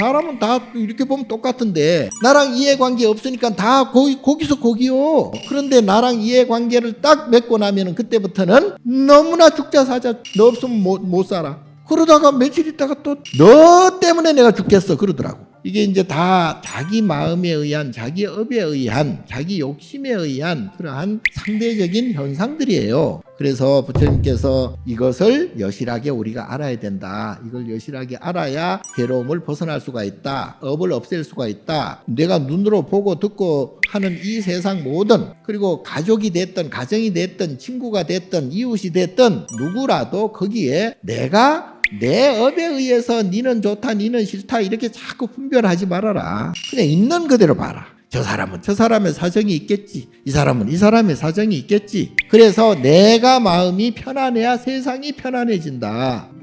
사람은 다 이렇게 보면 똑같은데 나랑 이해관계 없으니까 다 거기, 거기서 거기요. 그런데 나랑 이해관계를 딱 맺고 나면 은 그때부터는 너무나 죽자 사자 너 없으면 못, 못 살아. 그러다가 며칠 있다가 또 너 때문에 내가 죽겠어 그러더라고. 이게 이제 다 자기 마음에 의한 자기 업에 의한 자기 욕심에 의한 그러한 상대적인 현상들이에요. 그래서 부처님께서 이것을 여실하게 우리가 알아야 된다. 이걸 여실하게 알아야 괴로움을 벗어날 수가 있다. 업을 없앨 수가 있다. 내가 눈으로 보고 듣고 하는 이 세상 모든 그리고 가족이 됐든 가정이 됐든 친구가 됐든 이웃이 됐든 누구라도 거기에 내가 내 업에 의해서 니는 좋다 니는 싫다 이렇게 자꾸 분별하지 말아라 그냥 있는 그대로 봐라 저 사람은. 저 사람의 사정이 있겠지. 이 사람은 이 사람의 사정이 있겠지. 그래서 내가 마음이 편안해야 세상이 편안해진다